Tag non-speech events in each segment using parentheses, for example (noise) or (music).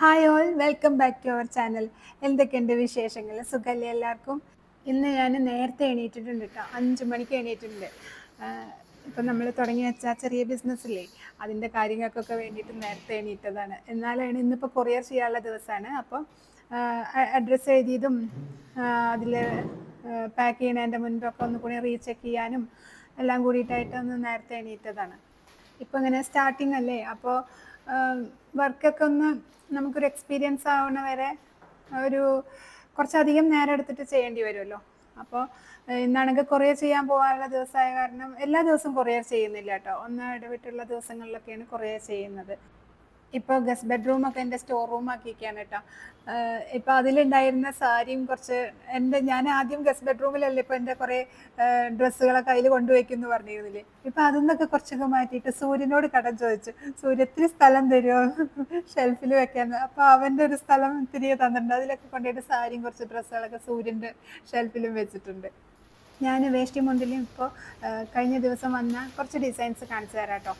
Hi all welcome back to our channel എന്തൊക്കെയുണ്ട് വിശേഷങ്ങൾ? സുഖമല്ലേ എല്ലാവർക്കും? ഇന്ന് ഞാൻ നേരത്തെ എണീറ്റിട്ടുണ്ട് കേട്ടോ അഞ്ച് മണിക്ക് എണീറ്റിട്ടുണ്ട്. ഇപ്പം നമ്മൾ തുടങ്ങി വെച്ച ചെറിയ ബിസിനസ്സില്ലേ അതിന്റെ കാര്യങ്ങൾക്കൊക്കെ വേണ്ടിയിട്ട് നേരത്തെ എണീറ്റതാണ്. എന്നാലാണ് ഇന്നിപ്പോൾ കൊറിയർ ചെയ്യാനുള്ള ദിവസമാണ് അപ്പം അഡ്രസ്സ് എഴുതിയതും അതിൽ പാക്ക് ചെയ്യണതിന്റെ മുൻപൊക്കെ ഒന്ന് കൂടി റീചെക്ക് ചെയ്യാനും എല്ലാം കൂടിയിട്ടായിട്ട് ഒന്ന് നേരത്തെ എണീറ്റതാണ്. ഇപ്പം ഇങ്ങനെ സ്റ്റാർട്ടിങ് അല്ലേ അപ്പോൾ വർക്കൊക്കെ ഒന്ന് നമുക്കൊരു എക്സ്പീരിയൻസ് ആവണ വരെ ഒരു കുറച്ചധികം നേരം എടുത്തിട്ട് ചെയ്യേണ്ടി വരുമല്ലോ. അപ്പോൾ ഇന്നാണെങ്കിൽ കൊറിയർ ചെയ്യാൻ പോകാനുള്ള ദിവസമായ കാരണം എല്ലാ ദിവസവും കൊറിയർ ചെയ്യുന്നില്ല കേട്ടോ. ഒന്ന് ഇടവിട്ടുള്ള ദിവസങ്ങളിലൊക്കെയാണ് കൊറിയർ ചെയ്യുന്നത്. ഇപ്പോൾ ഗസ്റ്റ് ബെഡ്റൂം ഒക്കെ എന്റെ സ്റ്റോർ റൂം ആക്കിയിരിക്കുകയാണ് കേട്ടോ ഇപ്പോൾ അതിലുണ്ടായിരുന്ന സാരിയും കുറച്ച് എന്റെ ഞാൻ ആദ്യം ഗസ്റ്റ് ബെഡ്റൂമിലല്ലേ ഇപ്പോൾ എന്റെ കുറേ ഡ്രസ്സുകളൊക്കെ അതിൽ കൊണ്ടുവയ്ക്കുമെന്ന് പറഞ്ഞിരുന്നില്ലേ? ഇപ്പൊ അതൊന്നൊക്കെ കുറച്ചൊക്കെ മാറ്റിയിട്ട് സൂര്യനോട് കടം ചോദിച്ചു. സൂര്യ ഇത്തിരി സ്ഥലം തരുമോ ഷെൽഫിൽ വെക്കാൻ അപ്പോൾ അവന്റെ ഒരു സ്ഥലം തിരികെ തന്നിട്ടുണ്ട്. അതിലൊക്കെ കൊണ്ടുപോയിട്ട് സാരിയും കുറച്ച് ഡ്രസ്സുകളൊക്കെ സൂര്യന്റെ ഷെൽഫിലും വെച്ചിട്ടുണ്ട്. ഞാൻ വേഷ്ടി മുണ്ടിലും ഇപ്പോൾ കഴിഞ്ഞ ദിവസം വന്ന കുറച്ച് ഡിസൈൻസ് കാണിച്ചു തരാം കേട്ടോ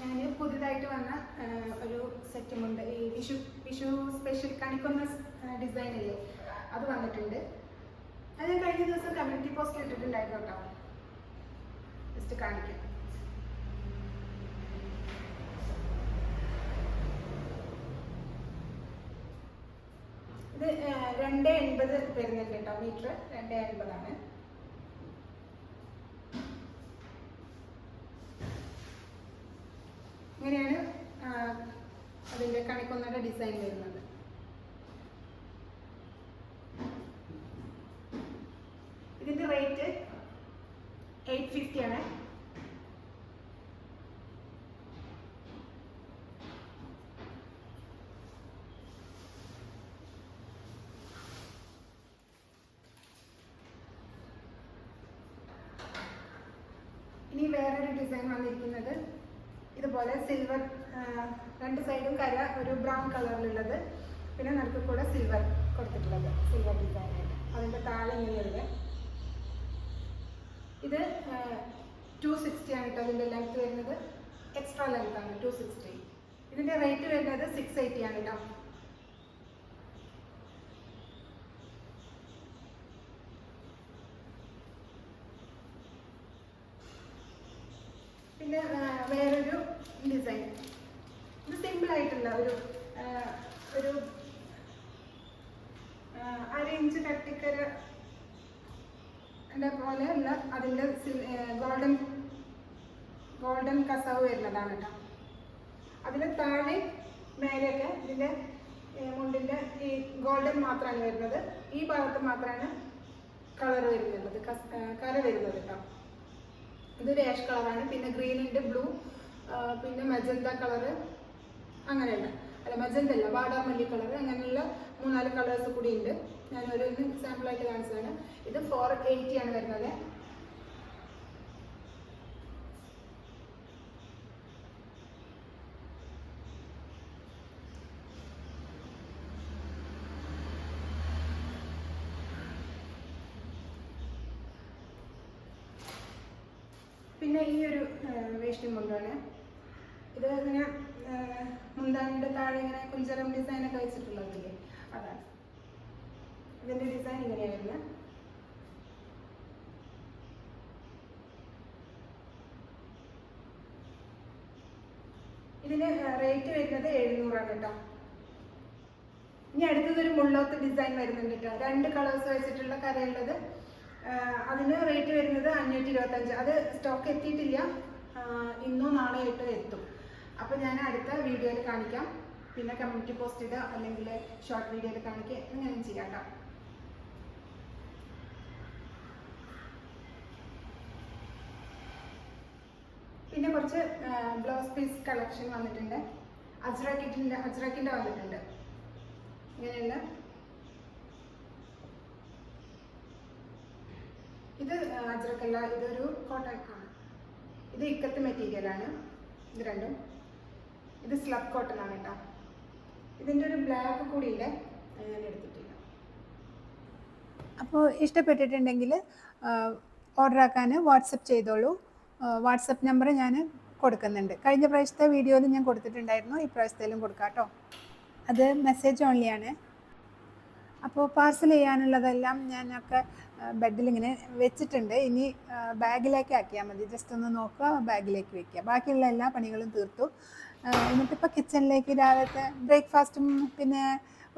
ഞാൻ പുതിയതായിട്ട് വന്ന ഒരു സെറ്റുമുണ്ട് ഈ വിഷു വിഷു സ്പെഷ്യൽ കണിക്കൊന്ന ഡിസൈൻ അല്ലേ അത് വന്നിട്ടുണ്ട്. അത് ഞാൻ കഴിഞ്ഞ ദിവസം കമ്മ്യൂണിറ്റി പോസ്റ്റ് ഇട്ടിട്ടുണ്ടായിരുന്നു കേട്ടോ ജസ്റ്റ് കാണിക്കാം. ഇത് രണ്ട് എൺപത് വരുന്നുണ്ട് കേട്ടോ മീറ്റർ. രണ്ട് എൺപതാണ്. ഇങ്ങനെയാണ് അതിന്റെ കണിക്കൊന്നയുടെ ഡിസൈൻ വരുന്നത്. ഇതിന്റെ റേറ്റ് എയ്റ്റ് ഫിഫ്റ്റി ആണ്. ഇനി വേറൊരു ഡിസൈൻ വന്നിരിക്കുന്നത് ഇതുപോലെ സിൽവർ രണ്ട് സൈഡും കര ഒരു ബ്രൗൺ കളറിലുള്ളത് പിന്നെ നടുക്ക് കൂടെ സിൽവർ കൊടുത്തിട്ടുള്ളത് സിൽവർ ഡിസൈൻ അതിന്റെ താഴെ ഇങ്ങനെയുള്ളത്. ഇത് ടു സിക്സ്റ്റി ആണ് കേട്ടോ അതിന്റെ ലെങ്ത് വരുന്നത്. എക്സ്ട്രാ ലെങ്ത് ആണ് ടു സിക്സ്റ്റി ഇതിന്റെ റേറ്റ് വരുന്നത് സിക്സ് എയ്റ്റി ആണ് കേട്ടോ പിന്നെ വേറൊരു ഡിസൈൻ ഇത് സിമ്പിൾ ആയിട്ടുള്ള ഒരു ഒരു അര ഇഞ്ച് കട്ടിക്കര ഉള്ള അതിന്റെ ഗോൾഡൻ ഗോൾഡൻ കസവ് വരുന്നതാണ് കേട്ടോ അതിന് താഴെ മേലെയൊക്കെ ഇതിന്റെ മുണ്ടിന്റെ ഈ ഗോൾഡൻ മാത്രമാണ് വരുന്നത്. ഈ ഭാഗത്ത് മാത്രമാണ് കളർ വരുന്നുള്ളത് കര വരുന്നത് കേട്ടോ ഇതൊരു ആഷ് കളറാണ് പിന്നെ ഗ്രീൻ ഉണ്ട് ബ്ലൂ പിന്നെ മജന്ത കളറ് അങ്ങനെയുള്ള അല്ല മജന്ത അല്ല വാടാമല്ലി കളർ അങ്ങനെയുള്ള മൂന്നാൽ കളേഴ്സ് കൂടി ഉണ്ട്. എക്സാമ്പിൾ ആയിട്ട് കാണിച്ചതാണ്. ഇത് ഫോർ എയ്റ്റി ആണ് വരുന്നത്. പിന്നെ ഈ ഒരു വേഷ്ടി മുണ്ടാണ് ഇത് ഇങ്ങനെ ആ, മുന്താണിയുടെ താഴെ ഇങ്ങനെ കുഞ്ചരം ഡിസൈൻ ഒക്കെ വെച്ചിട്ടുള്ളതില്ലേ? അതാണ്. ഇതിന്റെ ഡിസൈൻ ഇങ്ങനെയാണ് വരുന്നത് ഇതിന് റേറ്റ് വരുന്നത് എഴുന്നൂറാണ് കേട്ടോ. ഇനി അടുത്തതൊരു മുള്ളോത്ത് ഡിസൈൻ വരുന്നുണ്ട് കേട്ടോ. രണ്ട് കളേഴ്സ് വെച്ചിട്ടുള്ള കരയുള്ളത് അതിന് റേറ്റ് വരുന്നത് അഞ്ഞൂറ്റി ഇരുപത്തഞ്ച് അത് സ്റ്റോക്ക് എത്തിയിട്ടില്ല. ഇന്നോ നാളെയോ ആയിട്ട് എത്തും. അപ്പോൾ ഞാൻ അടുത്ത വീഡിയോയിൽ കാണിക്കാം. പിന്നെ കമ്മ്യൂണിറ്റി പോസ്റ്റ് ഇടുക അല്ലെങ്കിൽ ഷോർട്ട് വീഡിയോയിൽ കാണിക്കുക. ഇങ്ങനെ ചെയ്യാം പിന്നെ കുറച്ച് ബ്ലൗസ് പീസ് കളക്ഷൻ വന്നിട്ടുണ്ട്. അജ്രാക്കിറ്റിന്റെ അജ്രാക്കിന്റെ വന്നിട്ടുണ്ട്. ഇങ്ങനെയുള്ള ഇത് അജ്രക്കല്ല ഇതൊരു കോട്ടൺ ആണ് ഇത് ഇക്കത്ത് മെറ്റീരിയലാണ് ഇത് രണ്ടും. ഇത് സ്ലബ് കോട്ടൺ ആണ് കേട്ടോ ഇതിന്റെ ഒരു ബ്ലാക്ക് കൂടിയില്ലേ ഞാൻ എടുത്തിട്ടില്ല. അപ്പോൾ ഇഷ്ടപ്പെട്ടിട്ടുണ്ടെങ്കിൽ ഓർഡർ ആക്കാൻ വാട്സപ്പ് ചെയ്തോളൂ. വാട്സപ്പ് നമ്പർ ഞാൻ കൊടുക്കുന്നുണ്ട്. കഴിഞ്ഞ പ്രാവശ്യത്തെ വീഡിയോയിൽ ഞാൻ കൊടുത്തിട്ടുണ്ടായിരുന്നു. ഈ പ്രാവശ്യത്തേലും കൊടുക്കാം കേട്ടോ അത് മെസ്സേജ് ഓൺലിയാണ് അപ്പോൾ പാർസൽ ചെയ്യാനുള്ളതെല്ലാം ഞാനൊക്കെ ബെഡിൽ ഇങ്ങനെ വെച്ചിട്ടുണ്ട്. ഇനി ബാഗിലേക്ക് ആക്കിയാൽ മതി. ജസ്റ്റ് ഒന്ന് നോക്കുക ബാഗിലേക്ക് വെക്കുക. ബാക്കിയുള്ള എല്ലാ പണികളും തീർത്തു. എന്നിട്ടിപ്പോൾ കിച്ചണിലേക്ക് രാവിലത്തെ ബ്രേക്ക്ഫാസ്റ്റും പിന്നെ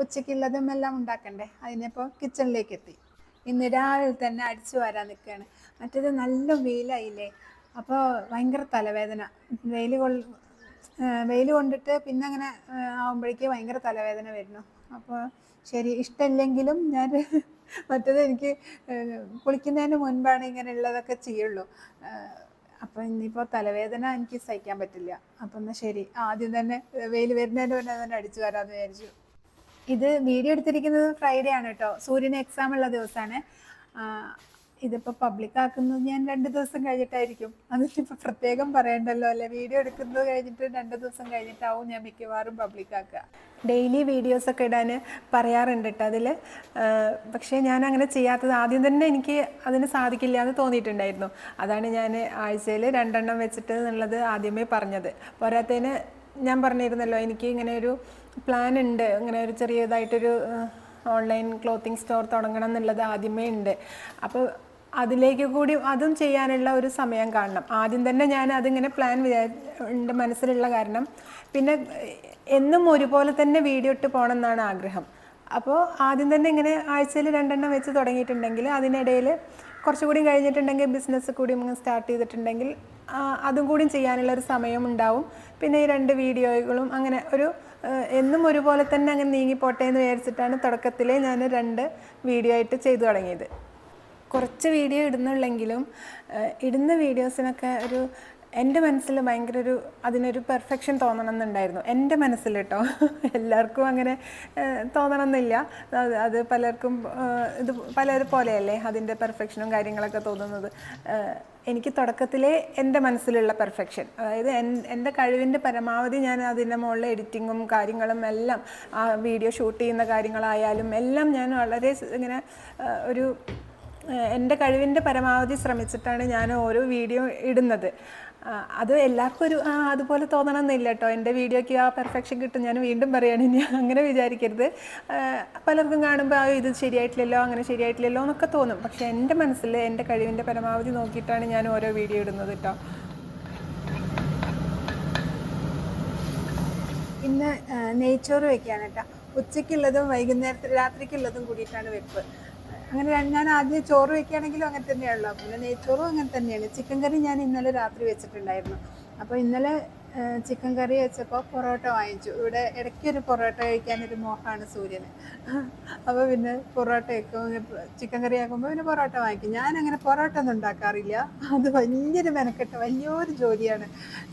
ഉച്ചയ്ക്കുള്ളതും എല്ലാം ഉണ്ടാക്കണ്ടേ? അതിനിപ്പോൾ കിച്ചണിലേക്ക് എത്തി. ഇന്ന് രാവിലെ തന്നെ അടിച്ചു വരാൻ നിൽക്കുകയാണ്. മറ്റേത് നല്ല വെയിലായില്ലേ? അപ്പോൾ ഭയങ്കര തലവേദന. വെയിൽ കൊ വെയിൽ കൊണ്ടിട്ട് പിന്നെ അങ്ങനെ ആകുമ്പോഴേക്ക് ഭയങ്കര തലവേദന വരുന്നു. അപ്പോൾ ശരി ഇഷ്ടമില്ലെങ്കിലും ഞാൻ മറ്റേത് എനിക്ക് കുളിക്കുന്നതിന് മുൻപാണ് ഇങ്ങനെയുള്ളതൊക്കെ ചെയ്യുള്ളൂ. അപ്പോൾ ഇനിയിപ്പോൾ തലവേദന എനിക്ക് സഹിക്കാൻ പറ്റില്ല. അപ്പം എന്നാൽ ശരി ആദ്യം തന്നെ വെയിൽ വരുന്നതിന് മുന്നേ തന്നെ അടിച്ചു വരാമെന്ന് വിചാരിച്ചു. ഇത് വീഡിയോ എടുത്തിരിക്കുന്നത് ഫ്രൈഡേ ആണ് കേട്ടോ. സൂര്യന് എക്സാം ഉള്ള ദിവസമാണ് ഇതിപ്പോൾ പബ്ലിക് ആക്കുന്നത് ഞാൻ രണ്ട് ദിവസം കഴിഞ്ഞിട്ടായിരിക്കും. അതിനിപ്പോൾ പ്രത്യേകം പറയണ്ടല്ലോ അല്ലെ? വീഡിയോ എടുക്കുന്നത് കഴിഞ്ഞിട്ട് രണ്ട് ദിവസം കഴിഞ്ഞിട്ടാവും ഞാൻ മിക്കവാറും പബ്ലിക് ആക്കുക. ഡെയിലി വീഡിയോസ് ഒക്കെ ഇടാൻ പറയാറുണ്ട് കേട്ടോ അതിൽ പക്ഷേ ഞാൻ അങ്ങനെ ചെയ്യാത്തത് ആദ്യം തന്നെ എനിക്ക് അതിന് സാധിക്കില്ല എന്ന് തോന്നിയിട്ടുണ്ടായിരുന്നു. അതാണ് ഞാൻ ആഴ്ചയിൽ രണ്ടെണ്ണം വെച്ചിട്ട് എന്നുള്ളത് ആദ്യമേ പറഞ്ഞത്. പോരാത്തതിന് ഞാൻ പറഞ്ഞിരുന്നല്ലോ എനിക്ക് ഇങ്ങനെ ഒരു പ്ലാൻ ഉണ്ട്. ഇങ്ങനെ ഒരു ചെറിയതായിട്ടൊരു ഓൺലൈൻ ക്ലോത്തിങ് സ്റ്റോർ തുടങ്ങണം എന്നുള്ളത് ആദ്യമേ ഉണ്ട്. അപ്പോൾ അതിലേക്ക് കൂടി അതും ചെയ്യാനുള്ള ഒരു സമയം കാണണം. ആദ്യം തന്നെ ഞാൻ അതിങ്ങനെ പ്ലാൻ ഉണ്ട് മനസ്സിലുള്ള കാരണം പിന്നെ എന്നും ഒരുപോലെ തന്നെ വീഡിയോ ഇട്ട് പോകണം എന്നാണ് ആഗ്രഹം. അപ്പോൾ ആദ്യം തന്നെ ഇങ്ങനെ ആഴ്ചയിൽ രണ്ടെണ്ണം വെച്ച് തുടങ്ങിയിട്ടുണ്ടെങ്കിൽ അതിനിടയിൽ കുറച്ചുകൂടി കഴിഞ്ഞിട്ടുണ്ടെങ്കിൽ ബിസിനസ് കൂടി സ്റ്റാർട്ട് ചെയ്തിട്ടുണ്ടെങ്കിൽ അതും കൂടി ചെയ്യാനുള്ള ഒരു സമയം ഉണ്ടാവും. പിന്നെ ഈ രണ്ട് വീഡിയോകളും അങ്ങനെ ഒരു എന്നും ഒരുപോലെ തന്നെ അങ്ങനെ നീങ്ങിപ്പോട്ടെ എന്ന് വിചാരിച്ചിട്ടാണ് തുടക്കത്തിലേ ഞാൻ രണ്ട് വീഡിയോ ആയിട്ട് ചെയ്തു തുടങ്ങിയത്. കുറച്ച് വീഡിയോ ഇടുന്നുള്ളെങ്കിലും ഇടുന്ന വീഡിയോസിനൊക്കെ ഒരു എന്റെ മനസ്സിൽ ഭയങ്കര ഒരു അതിനൊരു പെർഫെക്ഷൻ തോന്നണം എന്നുണ്ടായിരുന്നു എന്റെ മനസ്സിൽ കേട്ടോ (laughs) എല്ലാവർക്കും അങ്ങനെ തോന്നണമെന്നില്ല അത് അത് പലർക്കും ഇത് പലരെ പോലെയല്ലേ അതിന്റെ പെർഫെക്ഷനും കാര്യങ്ങളൊക്കെ തോന്നുന്നത്. എനിക്ക് തുടക്കത്തിലെ എന്റെ മനസ്സിലുള്ള പെർഫെക്ഷൻ അതായത് എൻ- എന്റെ കഴിവിന്റെ പരമാവധി ഞാൻ അതിന്റെ മുകളിൽ എഡിറ്റിങ്ങും കാര്യങ്ങളും എല്ലാം ആ വീഡിയോ ഷൂട്ട് ചെയ്യുന്ന കാര്യങ്ങളായാലും എല്ലാം ഞാൻ വളരെ ഇങ്ങനെ ഒരു എന്റെ കഴിവിന്റെ പരമാവധി ശ്രമിച്ചിട്ടാണ് ഞാൻ ഓരോ വീഡിയോ ഇടുന്നത്. അത് എല്ലാവർക്കും ഒരു അതുപോലെ തോന്നണം എന്നില്ല കേട്ടോ. എന്റെ വീഡിയോയ്ക്ക് ആ പെർഫെക്ഷൻ കിട്ടും. ഞാൻ വീണ്ടും പറയുകയാണ് ഇനി അങ്ങനെ വിചാരിക്കരുത്. പലർക്കും കാണുമ്പോൾ ആ ഇത് ശരിയായിട്ടില്ലല്ലോ അങ്ങനെ ശരിയായിട്ടില്ലല്ലോ എന്നൊക്കെ തോന്നും. പക്ഷേ എന്റെ മനസ്സിൽ എന്റെ കഴിവിന്റെ പരമാവധി നോക്കിയിട്ടാണ് ഞാൻ ഓരോ വീഡിയോ ഇടുന്നത് കേട്ടോ. ഇന്ന് നെയ്ച്ചോറ് വെക്കുകയാണ് കേട്ടോ. ഉച്ചയ്ക്കുള്ളതും വൈകുന്നേരത്തെ രാത്രിക്കുള്ളതും കൂടിയിട്ടാണ് വെപ്പ്. അങ്ങനെ ഞാൻ ആദ്യം ചോറ് വെക്കുകയാണെങ്കിലും അങ്ങനെ തന്നെയാണല്ലോ. പിന്നെ നെയ്ച്ചോറും അങ്ങനെ തന്നെയാണ്. ചിക്കൻ കറി ഞാൻ ഇന്നലെ രാത്രി വെച്ചിട്ടുണ്ടായിരുന്നു. അപ്പോൾ ഇന്നലെ ചിക്കൻ കറി വെച്ചപ്പോൾ പൊറോട്ട വാങ്ങിച്ചു. ഇവിടെ ഇടയ്ക്ക് ഒരു പൊറോട്ട കഴിക്കാനൊരു മോഹമാണ് സൂര്യന്. അപ്പോൾ പിന്നെ പൊറോട്ട വെക്കും. ചിക്കൻ കറി ആക്കുമ്പോൾ പിന്നെ പൊറോട്ട വാങ്ങിക്കും. ഞാൻ അങ്ങനെ പൊറോട്ട ഒന്നും ഉണ്ടാക്കാറില്ല. അത് വലിയൊരു മെനക്കെട്ട വലിയൊരു ജോലിയാണ്.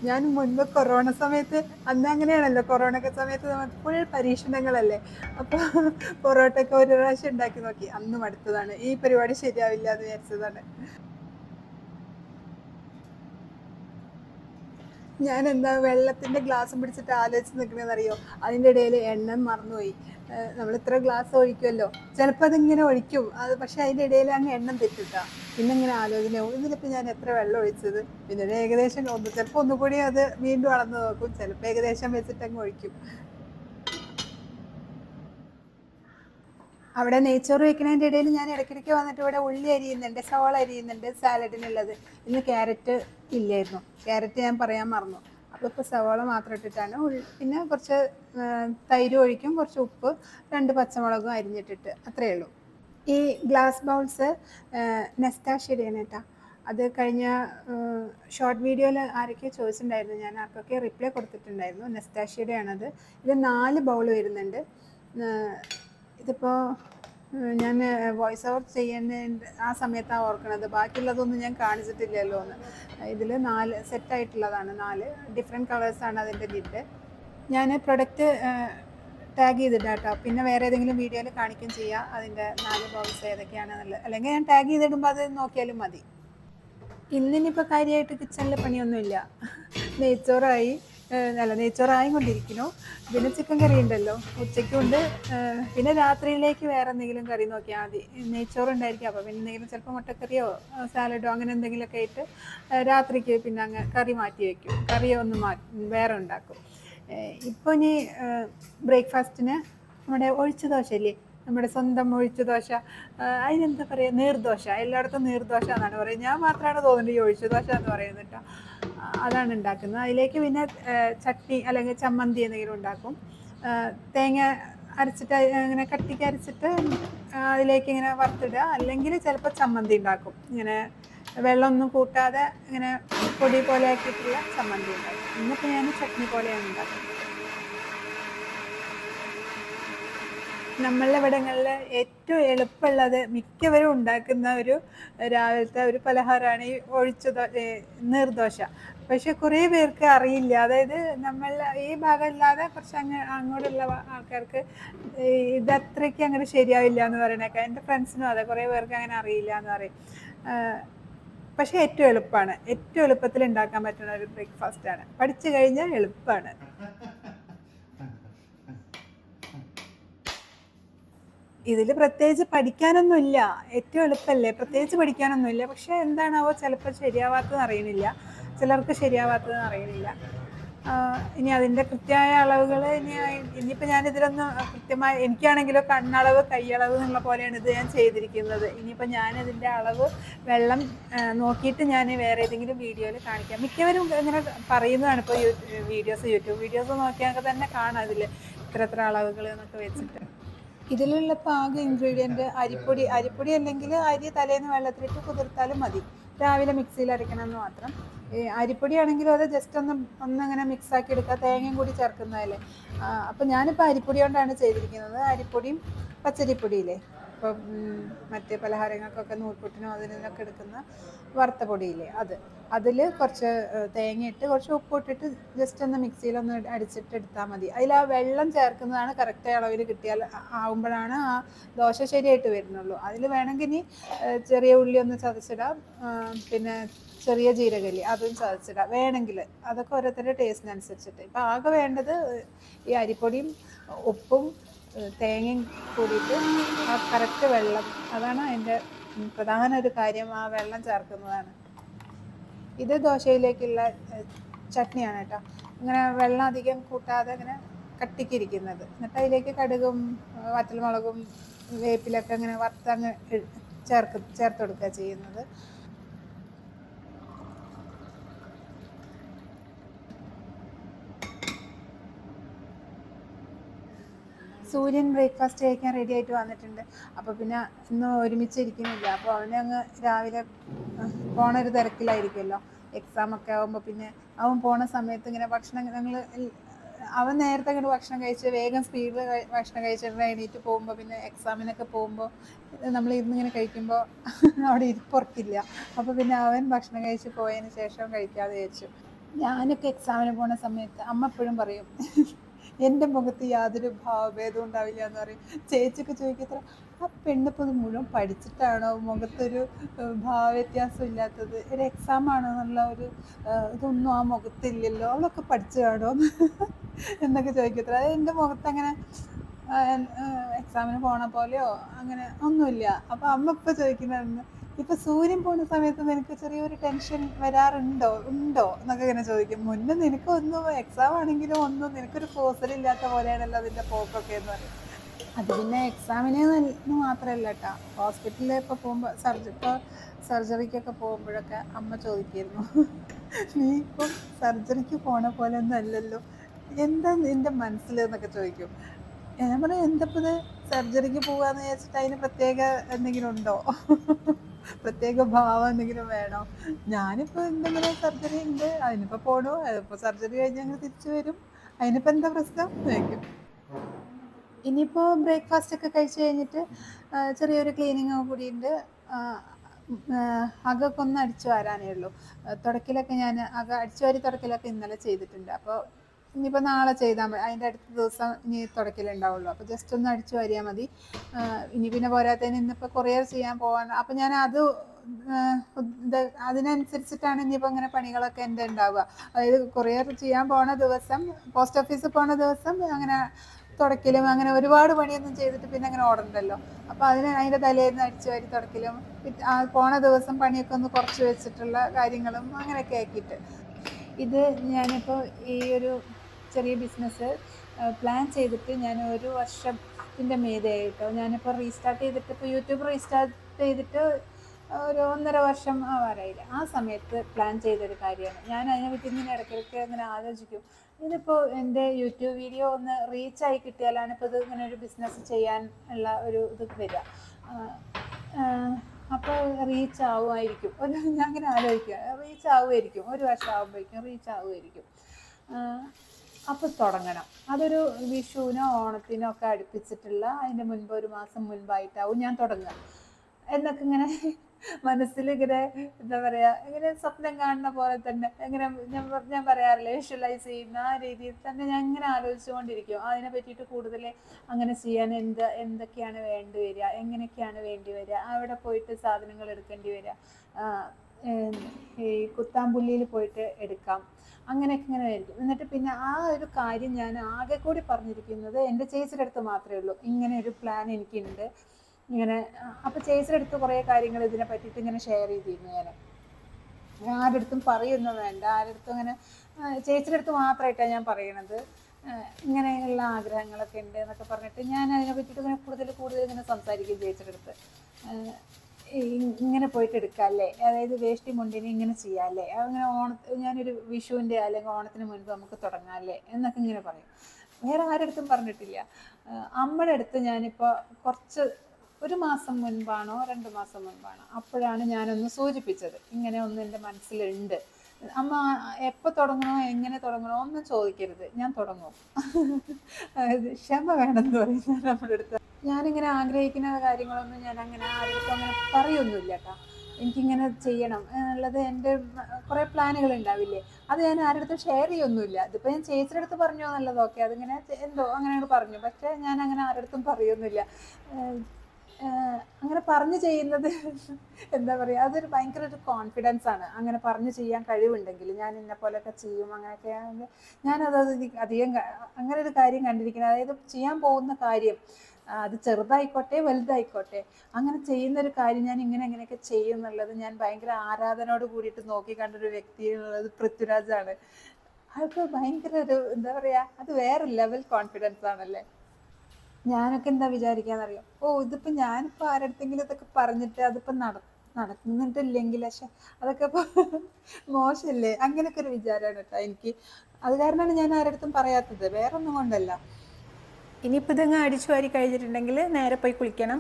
ഞാൻ മുൻപ് കൊറോണ സമയത്ത് അന്ന് അങ്ങനെയാണല്ലോ കൊറോണ സമയത്ത് നമുക്ക് ഫുൾ പരീക്ഷണങ്ങളല്ലേ. അപ്പോൾ പൊറോട്ടയൊക്കെ ഒരു പ്രാവശ്യം ഉണ്ടാക്കി നോക്കി. അന്ന് മടുത്തതാണ് ഈ പരിപാടി ശരിയാവില്ല എന്ന് വിചാരിച്ചതാണ്. ഞാൻ എന്താ വെള്ളത്തിന്റെ ഗ്ലാസ് പിടിച്ചിട്ട് ആലോചിച്ച് നിൽക്കണമെന്ന് അറിയോ അതിന്റെ ഇടയിൽ എണ്ണ മറന്നുപോയി. നമ്മൾ ഇത്ര ഗ്ലാസ് ഒഴിക്കുമല്ലോ. ചിലപ്പോൾ അതിങ്ങനെ ഒഴിക്കും. അത് പക്ഷെ അതിന്റെ ഇടയിൽ അങ്ങ് എണ്ണം തെറ്റിട്ടാ. പിന്നെ ഇങ്ങനെ ആലോചനയാവും ഇതിലിപ്പോൾ ഞാൻ എത്ര വെള്ളം ഒഴിച്ചത്? പിന്നെ ഏകദേശം ചിലപ്പോൾ ഒന്നുകൂടി അത് വീണ്ടും അളന്ന് നോക്കും. ചിലപ്പോൾ ഏകദേശം വെച്ചിട്ട് അങ്ങ് ഒഴിക്കും. അവിടെ നെയ്ച്ചോറ് വെക്കുന്നതിന്റെ ഇടയിൽ ഞാൻ ഇടയ്ക്കിടയ്ക്ക് വന്നിട്ട് ഇവിടെ ഉള്ളി അരിയുന്നുണ്ട് സവാള അരിയുന്നുണ്ട് സാലഡിനുള്ളത് ഇന്ന് ക്യാരറ്റ് ഇല്ലായിരുന്നു. ക്യാരറ്റ് ഞാൻ പറയാൻ മറന്നു. അപ്പോൾ ഇപ്പോൾ സവാള മാത്രം ഇട്ടിട്ടാണ് പിന്നെ കുറച്ച് തൈര് ഒഴിക്കും കുറച്ച് ഉപ്പ് രണ്ട് പച്ചമുളകും അരിഞ്ഞിട്ടിട്ട്. അത്രയേ ഉള്ളൂ. ഈ ഗ്ലാസ് ബൗൾസ് നെസ്റ്റാഷിയുടെയാണ് കേട്ടോ. അത് കഴിഞ്ഞ ഷോർട്ട് വീഡിയോയിൽ ആരൊക്കെയോ ചോദിച്ചിട്ടുണ്ടായിരുന്നു. ഞാൻ ആർക്കൊക്കെ റിപ്ലൈ കൊടുത്തിട്ടുണ്ടായിരുന്നു. നെസ്റ്റാഷിയുടെ ആണത് ഇത് നാല് ബൗൾ വരുന്നുണ്ട്. ഇതിപ്പോൾ ഞാൻ വോയിസ് ഓവർ ചെയ്യുന്ന ആ സമയത്താണ് ഓർക്കണത്. ബാക്കിയുള്ളതൊന്നും ഞാൻ കാണിച്ചിട്ടില്ലല്ലോ എന്ന്. ഇതിൽ നാല് സെറ്റായിട്ടുള്ളതാണ് നാല്. ഡിഫറെന്റ് കളേഴ്സാണ് അതിന്റെ ലിഡ് ഞാൻ പ്രൊഡക്റ്റ് ടാഗ് ചെയ്തിട്ടാ കേട്ടോ പിന്നെ വേറെ ഏതെങ്കിലും വീഡിയോയിൽ കാണിക്കുകയും ചെയ്യാം. അതിന്റെ നാല് ബോക്സ് ഏതൊക്കെയാണെന്നുള്ളത് അല്ലെങ്കിൽ ഞാൻ ടാഗ് ചെയ്തിടുമ്പോൾ അത് നോക്കിയാലും മതി. ഇന്നിനിപ്പോൾ കാര്യമായിട്ട് കിച്ചണിൽ പണിയൊന്നുമില്ല. (laughs) നെയ്ച്ചോറായി. അല്ല നെയ്ച്ചോറായും കൊണ്ടിരിക്കുന്നു. പിന്നെ ചിക്കൻ കറി ഉണ്ടല്ലോ. ഉച്ചയ്ക്കുണ്ട് പിന്നെ രാത്രിയിലേക്ക് വേറെ എന്തെങ്കിലും കറി നോക്കിയാൽ മതി. നെയ്ച്ചോറുണ്ടായിരിക്കും അപ്പം അപ്പോൾ പിന്നെ എന്തെങ്കിലും ചിലപ്പോൾ മുട്ടക്കറിയോ സാലഡോ അങ്ങനെ എന്തെങ്കിലുമൊക്കെ ആയിട്ട് രാത്രിക്ക് പിന്നെ അങ്ങ് കറി മാറ്റി വയ്ക്കും കറിയോ ഒന്ന് മാ വേറെ ഉണ്ടാക്കും. ഇപ്പോൾ ഇനി ബ്രേക്ക്ഫാസ്റ്റിന് നമ്മുടെ ഒഴിച്ചു അല്ലേ നമ്മുടെ സ്വന്തം ഒഴിച്ചു ദോശ. അതിനെന്താ പറയുക നീർദോശ. എല്ലായിടത്തും നീർദോശ എന്നാണ് പറയുന്നത്. ഞാൻ മാത്രമാണ് തോന്നുന്നത് ഈ ഒഴിച്ചു ദോശ എന്ന് പറയുന്നത് കേട്ടോ. അതാണ് ഉണ്ടാക്കുന്നത്. അതിലേക്ക് പിന്നെ ചട്നി അല്ലെങ്കിൽ ചമ്മന്തി എന്തെങ്കിലും ഉണ്ടാക്കും. തേങ്ങ അരച്ചിട്ട് ഇങ്ങനെ കട്ടിക്ക് അരച്ചിട്ട് അതിലേക്ക് ഇങ്ങനെ വറുത്തിടുക. അല്ലെങ്കിൽ ചിലപ്പോൾ ചമ്മന്തി ഉണ്ടാക്കും. ഇങ്ങനെ വെള്ളമൊന്നും കൂട്ടാതെ ഇങ്ങനെ പൊടി പോലെ ആക്കിയിട്ടുള്ള ചമ്മന്തി ഉണ്ടാക്കും. ഇന്നിപ്പോൾ ഞാൻ ചട്നി പോലെയാണ് ഉണ്ടാക്കുന്നത്. നമ്മളുടെ ഇവിടങ്ങളിൽ ഏറ്റവും എളുപ്പമുള്ളത് മിക്കവരും ഉണ്ടാക്കുന്ന ഒരു രാവിലത്തെ ഒരു പലഹാരമാണ് ഈ ഒഴിച്ച നീർദോശ. പക്ഷെ കുറേ പേർക്ക് അറിയില്ല. അതായത് നമ്മൾ ഈ ഭാഗമില്ലാതെ കുറച്ച് അങ്ങ് അങ്ങോട്ടുള്ള ആൾക്കാർക്ക് ഇതത്രയ്ക്ക് അങ്ങനെ ശരിയാവില്ല എന്ന് പറയണേക്കാം എന്റെ ഫ്രണ്ട്സിനും അതെ കുറേ പേർക്ക് അങ്ങനെ അറിയില്ല എന്ന് പറയും. പക്ഷേ ഏറ്റവും എളുപ്പമാണ്. ഏറ്റവും എളുപ്പത്തിൽ ഉണ്ടാക്കാൻ പറ്റുന്ന ഒരു ബ്രേക്ക്ഫാസ്റ്റാണ്. പഠിച്ചു കഴിഞ്ഞാൽ എളുപ്പമാണ്. ഇതിൽ പ്രത്യേകിച്ച് പഠിക്കാനൊന്നുമില്ല. ഏറ്റവും എളുപ്പമല്ലേ പ്രത്യേകിച്ച് പഠിക്കാനൊന്നുമില്ല. പക്ഷെ എന്താണാവോ ചിലപ്പോൾ ശരിയാവാത്തതെന്ന് അറിയണില്ല ചിലർക്ക് ശരിയാവാത്തതെന്ന് അറിയണില്ല ഇനി അതിന്റെ കൃത്യമായ അളവുകൾ ഇനി ഇനിയിപ്പോൾ ഞാൻ ഇതിലൊന്നും കൃത്യമായി എനിക്കാണെങ്കിലോ കണ്ണളവ് കൈയളവ് എന്നുള്ള പോലെയാണ് ഇത് ഞാൻ ചെയ്തിരിക്കുന്നത്. ഇനിയിപ്പോൾ ഞാൻ ഇതിന്റെ അളവ് വെള്ളം നോക്കിയിട്ട് ഞാൻ വേറെ ഏതെങ്കിലും വീഡിയോയിൽ കാണിക്കാം. മിക്കവരും ഇങ്ങനെ പറയുന്നതാണ് ഇപ്പോൾ വീഡിയോസ് യൂട്യൂബ് വീഡിയോസ് നോക്കിയാൽ തന്നെ കാണാം ഇതിൽ ഇത്ര എത്ര അളവുകൾ എന്നൊക്കെ വെച്ചിട്ട്. ഇതിലുള്ള പാകം ഇൻഗ്രീഡിയന്റ് അരിപ്പൊടി അരിപ്പൊടി അല്ലെങ്കിൽ അരി തലേന്ന് വെള്ളത്തിലിട്ട് കുതിർത്താലും മതി. രാവിലെ മിക്സിയിൽ അരയ്ക്കണമെന്ന് മാത്രം. അരിപ്പൊടി ആണെങ്കിലും അത് ജസ്റ്റ് ഒന്ന് ഒന്നിങ്ങനെ മിക്സ് ആക്കി എടുക്കുക. തേങ്ങയും കൂടി ചേർക്കുന്നതല്ലേ? അപ്പം ഞാനിപ്പോൾ അരിപ്പൊടി കൊണ്ടാണ് ചെയ്തിരിക്കുന്നത്. അരിപ്പൊടിയും പച്ചരിപ്പൊടിയില്ലേ? ഇപ്പം മറ്റ് പലഹാരങ്ങൾക്കൊക്കെ നൂൽപുട്ടിനോ അതിനൊക്കെ എടുക്കുന്ന വറുത്ത പൊടിയില്ലേ അത്. അതിൽ കുറച്ച് തേങ്ങയിട്ട് കുറച്ച് ഉപ്പിട്ടിട്ട് ജസ്റ്റ് ഒന്ന് മിക്സിയിലൊന്ന് അടിച്ചിട്ട് എടുത്താൽ മതി. അതിൽ ആ വെള്ളം ചേർക്കുന്നതാണ് കറക്റ്റ് അളവിൽ കിട്ടിയാൽ ആവുമ്പോഴാണ് ആ ദോശ ശരിയായിട്ട് വരുന്നുള്ളൂ. അതിൽ വേണമെങ്കിൽ ഇനി ചെറിയ ഉള്ളി ഒന്ന് ചതച്ചിടാം. പിന്നെ ചെറിയ ജീരകല്ലി അതും ചതച്ചിടാം. വേണമെങ്കിൽ അതൊക്കെ ഓരോരുത്തരുടെ ടേസ്റ്റിനനുസരിച്ചിട്ട് ഇപ്പം ആകെ വേണ്ടത് ഈ അരിപ്പൊടിയും ഉപ്പും തേങ്ങയും കൂടിയിട്ട് ആ കറക്റ്റ് വെള്ളം അതാണ് അതിന്റെ പ്രധാന ഒരു കാര്യം ആ വെള്ളം ചേർക്കുന്നതാണ്. ഇത് ദോശയിലേക്കുള്ള ചട്നിയാണ് കേട്ടോ. ഇങ്ങനെ വെള്ളം അധികം കൂട്ടാതെ ഇങ്ങനെ കട്ടിക്കിരിക്കുന്നത്. എന്നിട്ട് അതിലേക്ക് കടുകും വറ്റൽമുളകും വേപ്പിലൊക്കെ ഇങ്ങനെ വറുത്തങ്ങ് ചേർക്ക് ചേർത്ത് കൊടുക്കുക ചെയ്യുന്നത്. സൂര്യൻ ബ്രേക്ക്ഫാസ്റ്റ് കഴിക്കാൻ റെഡി ആയിട്ട് വന്നിട്ടുണ്ട്. അപ്പോൾ പിന്നെ ഇന്ന് ഒരുമിച്ച് ഇരിക്കുന്നില്ല അപ്പോൾ അങ്ങ് രാവിലെ അഹ് പോണ ഒരു തിരക്കിലായിരിക്കുമല്ലോ. എക്സാം ഒക്കെ ആകുമ്പോൾ പിന്നെ അവൻ പോണ സമയത്ത് ഇങ്ങനെ ഭക്ഷണം ഞങ്ങൾ അവൻ നേരത്തെ അങ്ങോട്ട് ഭക്ഷണം കഴിച്ച് വേഗം സ്പീഡിൽ ഭക്ഷണം കഴിച്ചിട്ട് എണീറ്റ് പോകുമ്പോൾ പിന്നെ എക്സാമിനൊക്കെ പോകുമ്പോൾ നമ്മൾ ഇരുന്നിങ്ങനെ കഴിക്കുമ്പോൾ (laughs) അവിടെ ഇരിപ്പുറക്കില്ല അപ്പോൾ പിന്നെ അവൻ ഭക്ഷണം കഴിച്ച് പോയതിന് ശേഷം കഴിക്കാതെ വെച്ചു ഞാനൊക്കെ എക്സാമിന് പോണ സമയത്ത് അമ്മ എപ്പോഴും പറയും എന്റെ മുഖത്ത് യാതൊരു ഭാവഭേദവും ഉണ്ടാവില്ല എന്ന് പറയും. ചേച്ചിയൊക്കെ ചോദിക്കത്ര ആ പെണ്ണിപ്പോൾ മുഴുവൻ പഠിച്ചിട്ടാണോ മുഖത്തൊരു ഭാവ ഭാവവ്യത്യാസം ഇല്ലാത്തത്? ഒരു എക്സാം ആണോ എന്നുള്ള ഒരു ഇതൊന്നും ആ മുഖത്തില്ലല്ലോ. അവളൊക്കെ പഠിച്ചു കാണോ എന്നൊക്കെ ചോദിക്കത്ര. അത് എന്റെ മുഖത്ത് അങ്ങനെ എക്സാമിന് പോണ പോലെയോ? അങ്ങനെ ഒന്നുമില്ല. അപ്പോൾ അമ്മ ഇപ്പോൾ ചോദിക്കുന്നതാണ് ഇപ്പൊ സൂര്യൻ പോണ സമയത്ത് നിനക്ക് ചെറിയൊരു ടെൻഷൻ വരാറുണ്ടോ? ഉണ്ടോ? എന്നൊക്കെ ഇങ്ങനെ ചോദിക്കും. മുന്നേ നിനക്ക് ഒന്നും എക്സാം ആണെങ്കിലും ഒന്നും നിനക്കൊരു ഫോസലില്ലാത്ത പോലെയാണല്ലോ അതിന്റെ പോക്കൊക്കെ എന്ന് പറയും. അത് പിന്നെ എക്സാമിനെന്ന് മാത്രമല്ല കേട്ടോ ഹോസ്പിറ്റലിൽ ഇപ്പോൾ പോകുമ്പോൾ സർജറി ഇപ്പോൾ സർജറിക്കൊക്കെ പോകുമ്പോഴൊക്കെ അമ്മ ചോദിക്കായിരുന്നു. നീ ഇപ്പം സർജറിക്ക് പോണ പോലെ ഒന്നും അല്ലല്ലോ. എന്താ നിന്റെ മനസ്സിൽ എന്നൊക്കെ ചോദിക്കും. ഞാൻ പറയും എന്തപ്പോൾ സർജറിക്ക് പോവാന്ന് വിചാരിച്ചിട്ട് അതിന് പ്രത്യേക എന്തെങ്കിലും ഉണ്ടോ? പ്രത്യേക ഭാവം എന്തെങ്കിലും വേണോ? ഞാനിപ്പോൾ എന്തെങ്കിലും സർജറി ഉണ്ട്. അതിനിപ്പോ പോണു. അതിപ്പോൾ സർജറി കഴിഞ്ഞ് തിരിച്ചു വരും. അതിനിപ്പോ എന്താ പ്രശ്നം? ചോദിക്കും. ഇനിയിപ്പോൾ ബ്രേക്ക്ഫാസ്റ്റ് ഒക്കെ കഴിച്ചു കഴിഞ്ഞിട്ട് ചെറിയൊരു ക്ലീനിങ് കൂടി ഉണ്ട് അകൊക്കെ ഒന്ന് അടിച്ചു വാരാനേ ഉള്ളൂ. തുടക്കിലൊക്കെ ഞാൻ അക അടിച്ചു വാരി തുടക്കിലൊക്കെ ഇന്നലെ ചെയ്തിട്ടുണ്ട്. അപ്പോൾ ഇനിയിപ്പോൾ നാളെ ചെയ്താൽ മതി. അതിന്റെ അടുത്ത ദിവസം ഇനി തുടക്കലുണ്ടാവുള്ളൂ അപ്പോൾ ജസ്റ്റ് ഒന്ന് അടിച്ചു വാരിയാൽ മതി. ഇനി പിന്നെ പോരാത്തതിന് ഇന്നിപ്പോൾ കൊറിയർ ചെയ്യാൻ പോകാൻ അപ്പോൾ ഞാൻ അത് അതിനനുസരിച്ചിട്ടാണ് ഇനിയിപ്പോൾ അങ്ങനെ പണികളൊക്കെ എന്റെ ഉണ്ടാവുക. അതായത് കൊറിയർ ചെയ്യാൻ പോണ ദിവസം പോസ്റ്റ് ഓഫീസിൽ പോണ ദിവസം അങ്ങനെ തുടക്കലും അങ്ങനെ ഒരുപാട് പണിയൊന്നും ചെയ്തിട്ട് പിന്നെ അങ്ങനെ ഓടണ്ടല്ലോ. അപ്പോൾ അതിന് അതിന്റെ തലേന്ന് അടിച്ചു വാരി തുടക്കലും പോണ ദിവസം പണിയൊക്കെ ഒന്ന് കുറച്ച് വെച്ചിട്ടുള്ള കാര്യങ്ങളും അങ്ങനെയൊക്കെ ആക്കിയിട്ട്. ഇത് ഞാനിപ്പോൾ ഈ ഒരു ചെറിയ ബിസിനസ് പ്ലാൻ ചെയ്തിട്ട് ഞാൻ ഒരു വർഷത്തിന്റെ മീതെയായിട്ടോ. ഞാനിപ്പോൾ റീസ്റ്റാർട്ട് ചെയ്തിട്ട് ഇപ്പോൾ യൂട്യൂബ് റീസ്റ്റാർട്ട് ചെയ്തിട്ട് ഒരു ഒന്നര വർഷം ആവാറായില്ല. ആ സമയത്ത് പ്ലാൻ ചെയ്തൊരു കാര്യമാണ്. ഞാൻ അതിനെ പറ്റി ഇങ്ങനെ ഇടയ്ക്കിടയ്ക്ക് ഇങ്ങനെ ആലോചിക്കും. ഇതിപ്പോൾ എന്റെ യൂട്യൂബ് വീഡിയോ ഒന്ന് റീച്ചായി കിട്ടിയാലാണ് ഇപ്പോൾ ഇത് ഇങ്ങനെ ഒരു ബിസിനസ് ചെയ്യാൻ ഉള്ള ഒരു ഇത് വരിക. അപ്പോൾ റീച്ച് ആവുമായിരിക്കും ഒരു ഞാൻ അങ്ങനെ ആലോചിക്കുക. റീച്ച് ആവുമായിരിക്കും ഒരു വർഷം ആകുമ്പോഴേക്കും റീച്ച് ആവുമായിരിക്കും അപ്പോൾ തുടങ്ങണം. അതൊരു വിഷുവിനോ ഓണത്തിനോ ഒക്കെ അടുപ്പിച്ചിട്ടുള്ള അതിന്റെ മുൻപ് ഒരു മാസം മുൻപായിട്ടാവും ഞാൻ തുടങ്ങുക. എന്നൊക്കെ ഇങ്ങനെ മനസ്സിൽ ഇങ്ങനെ എന്താ പറയുക ഇങ്ങനെ സ്വപ്നം കാണുന്ന പോലെ തന്നെ ഇങ്ങനെ ഞാൻ ഞാൻ പറയാറില്ലേ വിഷ്വലൈസ് ചെയ്യുന്ന ആ രീതിയിൽ തന്നെ ഞാൻ ഇങ്ങനെ ആലോചിച്ചുകൊണ്ടിരിക്കും. അതിനെ പറ്റിയിട്ട് കൂടുതൽ അങ്ങനെ ചെയ്യാൻ എന്ത് എന്തൊക്കെയാണ് വേണ്ടി വരിക എങ്ങനെയൊക്കെയാണ് വേണ്ടി വരിക അവിടെ പോയിട്ട് സാധനങ്ങൾ എടുക്കേണ്ടി വരിക ഈ കുത്താമ്പുള്ളിയിൽ പോയിട്ട് എടുക്കാം. അങ്ങനെയൊക്കെ ഇങ്ങനെ ആയിരിക്കും. എന്നിട്ട് പിന്നെ ആ ഒരു കാര്യം ഞാൻ ആകെ കൂടി പറഞ്ഞിരിക്കുന്നത് എന്റെ ചേച്ചിയുടെ അടുത്ത് മാത്രമേ ഉള്ളൂ. ഇങ്ങനെ ഒരു പ്ലാൻ എനിക്കുണ്ട്. ഇങ്ങനെ അപ്പോൾ ചേച്ചിയുടെ അടുത്ത് കുറേ കാര്യങ്ങൾ ഇതിനെ പറ്റിയിട്ട് ഇങ്ങനെ ഷെയർ ചെയ്തിരുന്നു ഞാൻ. ആരുടെ അടുത്തും പറയുന്നു വേണ്ട. ആരുടെ അടുത്തും അങ്ങനെ ചേച്ചിയുടെ അടുത്ത് മാത്രമായിട്ടാണ് ഞാൻ പറയണത്. ഇങ്ങനെയുള്ള ആഗ്രഹങ്ങളൊക്കെ ഉണ്ട് എന്നൊക്കെ പറഞ്ഞിട്ട് ഞാൻ അതിനെ പറ്റിയിട്ട് ഇങ്ങനെ കൂടുതൽ കൂടുതൽ ഇങ്ങനെ സംസാരിക്കും ചേച്ചിയുടെ അടുത്ത്. ഇങ്ങനെ പോയിട്ട് എടുക്കാം അല്ലേ അതായത് വേഷ്ടി മുണ്ടിനെ ഇങ്ങനെ ചെയ്യാം അല്ലേ അങ്ങനെ ഓണ ഞാനൊരു വിഷുവിന്റെ അല്ലെങ്കിൽ ഓണത്തിന് മുൻപ് നമുക്ക് തുടങ്ങാം അല്ലേ എന്നൊക്കെ ഇങ്ങനെ പറയും. വേറെ ആരടുത്തും പറഞ്ഞിട്ടില്ല. അമ്മയുടെ അടുത്ത് ഞാനിപ്പോൾ കുറച്ച് ഒരു മാസം മുൻപാണോ രണ്ട് മാസം മുൻപാണോ അപ്പോഴാണ് ഞാനൊന്ന് സൂചിപ്പിച്ചത്. ഇങ്ങനെ ഒന്ന് എന്റെ മനസ്സിലുണ്ട്. അമ്മ എപ്പോൾ തുടങ്ങണോ എങ്ങനെ തുടങ്ങണോ ഒന്നും ചോദിക്കരുത്. ഞാൻ തുടങ്ങും. അതായത് ക്ഷമ വേണമെന്ന് പറയും ഞാൻ നമ്മുടെ അടുത്ത്. ഞാനിങ്ങനെ ആഗ്രഹിക്കുന്ന കാര്യങ്ങളൊന്നും ഞാൻ അങ്ങനെ ആരുടെ അങ്ങനെ പറയൊന്നുമില്ല കേട്ടോ എനിക്കിങ്ങനെ ചെയ്യണം എന്നുള്ളത് എന്റെ കുറേ പ്ലാനുകൾ ഉണ്ടാവില്ലേ? അത് ഞാൻ ആരുടെ ഷെയർ ചെയ്യൊന്നുമില്ല. ഇതിപ്പോൾ ഞാൻ ചേച്ചിയുടെ അടുത്ത് പറഞ്ഞു എന്നുള്ളത് ഓക്കെ അതിങ്ങനെ എന്തോ അങ്ങനെ പറഞ്ഞു. പക്ഷേ ഞാൻ അങ്ങനെ ആരുടെ പറയൊന്നുമില്ല. അങ്ങനെ പറഞ്ഞു ചെയ്യുന്നത് (laughs) എന്താ പറയുക അതൊരു ഭയങ്കര ഒരു കോൺഫിഡൻസ് ആണ്. അങ്ങനെ പറഞ്ഞു ചെയ്യാൻ കഴിവുണ്ടെങ്കിൽ ഞാൻ ഇന്ന പോലെയൊക്കെ ചെയ്യും അങ്ങനെയൊക്കെ ഞാനത് അധികം അങ്ങനെ ഒരു കാര്യം കണ്ടിരിക്കുന്നത്. അതായത് ചെയ്യാൻ പോകുന്ന കാര്യം അത് ചെറുതായിക്കോട്ടെ വലുതായിക്കോട്ടെ. അങ്ങനെ ചെയ്യുന്ന ഒരു കാര്യം ഞാൻ ഇങ്ങനെ എങ്ങനെയൊക്കെ ചെയ്യും എന്നുള്ളത് ഞാൻ ഭയങ്കര ആരാധനയോട് കൂടിയിട്ട് നോക്കി കണ്ടൊരു വ്യക്തി എന്നുള്ളത് പൃഥ്വിരാജാണ് അതൊക്കെ ഭയങ്കര ഒരു എന്താ പറയുക അത് വേറെ ലെവൽ കോൺഫിഡൻസ് ആണല്ലേ? ഞാനൊക്കെ എന്താ വിചാരിക്കാന്നറിയോ? ഓ ഇതിപ്പോ ഞാനിപ്പോ ആരടുത്തെങ്കിലും ഇതൊക്കെ പറഞ്ഞിട്ട് അതിപ്പോ നട നടക്കുന്നിട്ടില്ലെങ്കിൽ പക്ഷെ അതൊക്കെ ഇപ്പൊ (laughs) മോശമല്ലേ അങ്ങനെയൊക്കെ ഒരു വിചാരമാണ് കേട്ടോ എനിക്ക്. അത് കാരണമാണ് ഞാൻ ആരടുത്തും പറയാത്തത്. വേറെ ഒന്നും കൊണ്ടല്ല. ഇനിയിപ്പോൾ ഇതങ്ങ് അടിച്ചു വാരി കഴിഞ്ഞിട്ടുണ്ടെങ്കിൽ നേരെ പോയി കുളിക്കണം.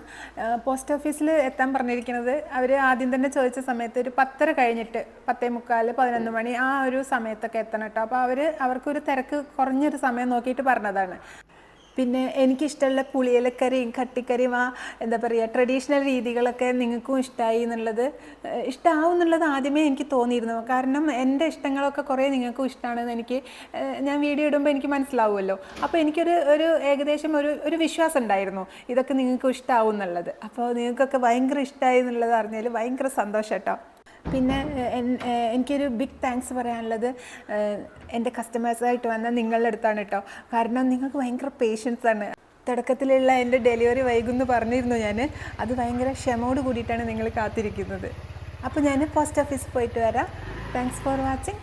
പോസ്റ്റ് ഓഫീസിൽ എത്താൻ പറഞ്ഞിരിക്കുന്നത് അവർ ആദ്യം തന്നെ ചോദിച്ച സമയത്ത് ഒരു പത്തര കഴിഞ്ഞിട്ട് പത്തേ മുക്കാൽ പതിനൊന്ന് മണി ആ ഒരു സമയത്തൊക്കെ എത്തണം കേട്ടോ. അപ്പോൾ അവർ അവർക്കൊരു തിരക്ക് കുറഞ്ഞൊരു സമയം നോക്കിയിട്ട് പറഞ്ഞതാണ്. പിന്നെ എനിക്കിഷ്ടമുള്ള പുളിയിലക്കറിയും കട്ടിക്കറിയും ആ എന്താ പറയുക ട്രഡീഷണൽ രീതികളൊക്കെ നിങ്ങൾക്കും ഇഷ്ടമായി എന്നുള്ളത് ഇഷ്ടമാവും എന്നുള്ളത് ആദ്യമേ എനിക്ക് തോന്നിയിരുന്നു. കാരണം എന്റെ ഇഷ്ടങ്ങളൊക്കെ കുറേ നിങ്ങൾക്കും ഇഷ്ടമാണെന്ന് എനിക്ക് ഞാൻ വീഡിയോ ഇടുമ്പോൾ എനിക്ക് മനസ്സിലാവുമല്ലോ. അപ്പോൾ എനിക്കൊരു ഒരു ഏകദേശം ഒരു ഒരു വിശ്വാസം ഉണ്ടായിരുന്നു. ഇതൊക്കെ നിങ്ങൾക്കും ഇഷ്ടമാവും എന്നുള്ളത്. അപ്പോൾ നിങ്ങൾക്കൊക്കെ ഭയങ്കര ഇഷ്ടമായി എന്നുള്ളത് അറിഞ്ഞാൽ ഭയങ്കര സന്തോഷം കേട്ടോ. പിന്നെ എനിക്കൊരു ബിഗ് താങ്ക്സ് പറയാനുള്ളത് എന്റെ കസ്റ്റമേഴ്സായിട്ട് വന്ന നിങ്ങളുടെ അടുത്താണ് കേട്ടോ കാരണം നിങ്ങൾക്ക് ഭയങ്കര പേഷ്യൻസ് ആണ്. തുടക്കത്തിലുള്ള എന്റെ ഡെലിവറി വൈകുമെന്ന് പറഞ്ഞിരുന്നു ഞാൻ അത് ഭയങ്കര ക്ഷമയോട് കൂടിയിട്ടാണ് നിങ്ങൾ കാത്തിരിക്കുന്നത്. അപ്പോൾ ഞാൻ പോസ്റ്റ് ഓഫീസിൽ പോയിട്ട് വരാം. Thanks for watching